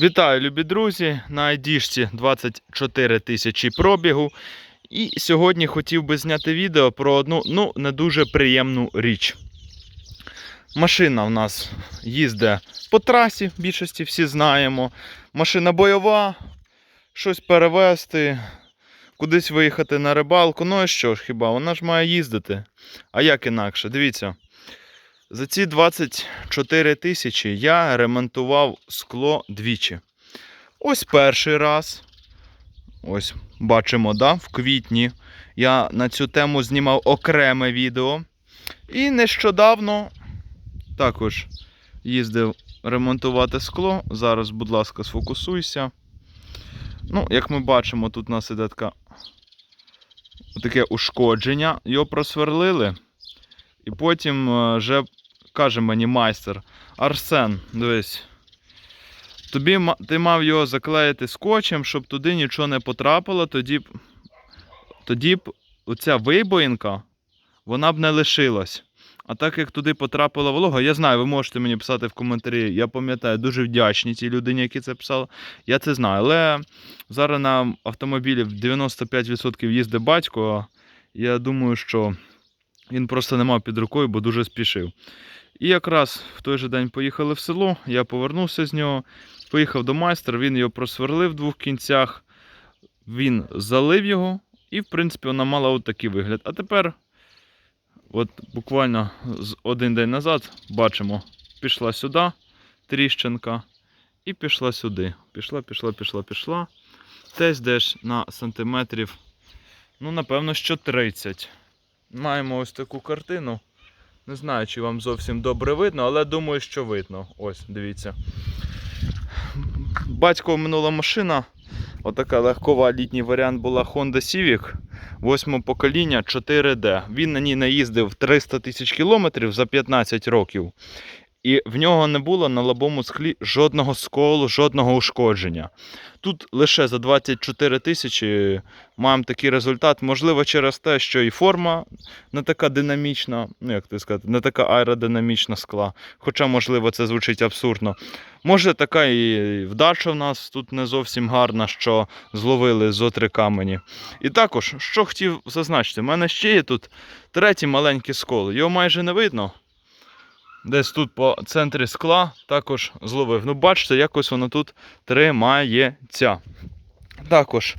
Вітаю, любі друзі! На айдішці 24 тисячі пробігу. І сьогодні хотів би зняти відео про одну ну, не дуже приємну річ. Машина в нас їздить по трасі, в більшості всі знаємо. Машина бойова, щось перевезти, кудись виїхати на рибалку. Ну і що ж, хіба? Вона ж має їздити. А як інакше? Дивіться. За ці 24 тисячі я ремонтував скло двічі. Ось перший раз. Ось бачимо, да, в квітні я на цю тему знімав окреме відео. І нещодавно також їздив ремонтувати скло. Зараз, будь ласка, сфокусуйся. Ну, як ми бачимо, тут у нас іде така таке ушкодження. Його просверлили. І потім е, вже каже мені майстер: Арсен, дивись. Тобі ти мав його заклеїти скотчем, щоб туди нічого не потрапило, тоді б, тоді б оця вибоїнка, вона б не лишилась. А так як туди потрапила волога, я знаю, ви можете мені писати в коментарі. Я пам'ятаю, дуже вдячні тій людині, які це писали. Я це знаю. Але зараз на автомобілі в 95% їздить батько. Я думаю, що він просто не мав під рукою, бо дуже спішив. І якраз в той же день поїхали в село, я повернувся з нього, поїхав до майстра, він його просверлив в двох кінцях, він залив його, і, в принципі, вона мала от такий вигляд. А тепер, от буквально з один день назад, бачимо, пішла сюди тріщинка, і пішла сюди. Пішла, пішла, пішла, пішла. Десь десь на сантиметрів, ну, напевно, що 30. Маємо ось таку картину. Не знаю, чи вам зовсім добре видно, але думаю, що видно. Ось, дивіться. Батько минула машина. Отака легкова літній варіант була Honda Civic 8 покоління 4D. Він на ній наїздив 300 тисяч кілометрів за 15 років. І в нього не було на лобому склі жодного сколу, жодного ушкодження. Тут лише за 24 тисячі маємо такий результат. Можливо, через те, що і форма не така динамічна, ну як ти сказати, не така аеродинамічна скла. Хоча, можливо, це звучить абсурдно. Може, така і вдача в нас тут не зовсім гарна, що зловили зо три камені. І також, що хотів зазначити, в мене ще є тут третій маленький скол. Його майже не видно. Десь тут по центрі скла також зловив. Ну, бачите, якось воно тут тримається. Також,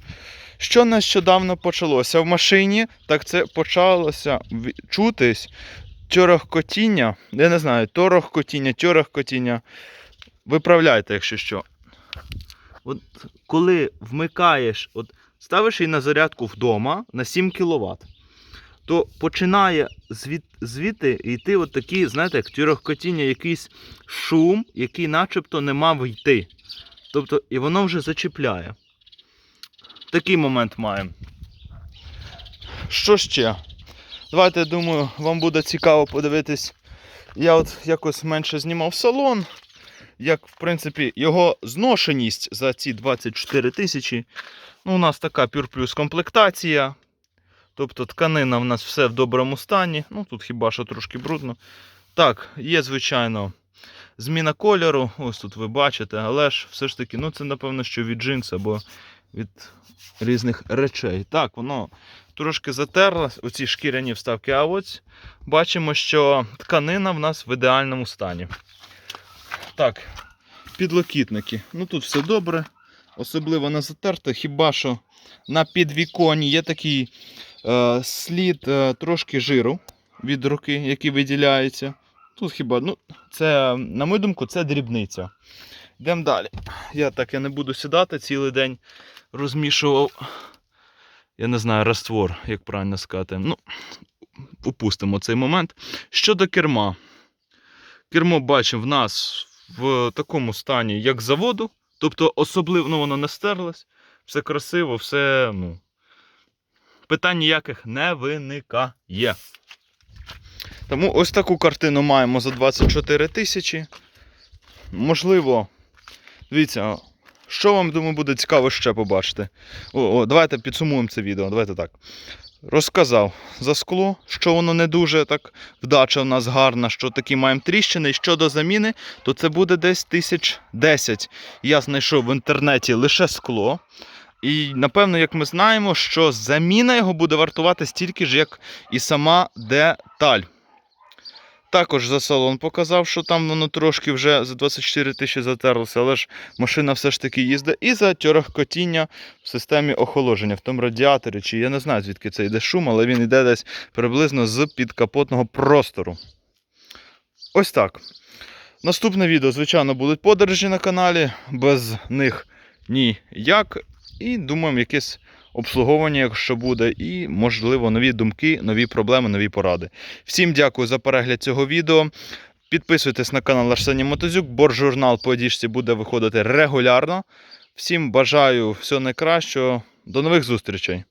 що нещодавно почалося в машині, так це почалося чутись тьорохкотіння. Я не знаю, торохкотіння, тьорохкотіння. Виправляйте, якщо що. От коли вмикаєш, от ставиш її на зарядку вдома на 7 кВт, то починає звід, звідти йти от такі, знаєте, як тюрохкотіння, якийсь шум, який начебто не мав йти. Тобто, і воно вже зачіпляє. Такий момент маємо. Що ще? Давайте, я думаю, вам буде цікаво подивитись. Я от якось менше знімав салон. Як, в принципі, його зношеність за ці 24 тисячі. Ну, у нас така пюрплюс комплектація. Тобто тканина в нас все в доброму стані. Ну, тут хіба що трошки брудно. Так, є, звичайно, зміна кольору. Ось тут ви бачите, але ж все ж таки, ну це напевно, що від джинс або від різних речей. Так, воно трошки затерлось, оці шкіряні вставки. А ось бачимо, що тканина в нас в ідеальному стані. Так, підлокітники. Ну тут все добре. Особливо не затерто, хіба що на підвіконі є такий слід е, трошки жиру від руки, який виділяється. Тут хіба, ну, це, на мою думку, це дрібниця. Йдемо далі. Я так я не буду сідати цілий день розмішував. Я не знаю, раствор, як правильно сказати. Ну, упустимо цей момент. Щодо керма. Кермо бачимо в нас в такому стані, як заводу. Тобто особливо ну, воно не стерлось, все красиво, все. ну, Питань ніяких не виникає. Тому ось таку картину маємо за 24 тисячі. Можливо, дивіться, що вам думаю буде цікаво ще побачити. О, о, давайте підсумуємо це відео. Давайте так. Розказав за скло, що воно не дуже так вдача у нас гарна, що такі маємо тріщини. І щодо заміни, то це буде десь тисяч 10. Я знайшов в інтернеті лише скло. І напевно, як ми знаємо, що заміна його буде вартувати стільки ж, як і сама деталь. Також за салон показав, що там воно трошки вже за 24 тисячі затерлося, але ж машина все ж таки їздить. І за тьорохкотіння в системі охолодження, в тому радіаторі, чи я не знаю, звідки це йде шум, але він йде десь приблизно з підкапотного простору. Ось так. Наступне відео, звичайно, будуть подорожі на каналі, без них ніяк. І думаємо, якесь обслуговування, якщо буде, і, можливо, нові думки, нові проблеми, нові поради. Всім дякую за перегляд цього відео. Підписуйтесь на канал Арсеній Мотозюк. Боржурнал по одіжці буде виходити регулярно. Всім бажаю всього найкращого. До нових зустрічей!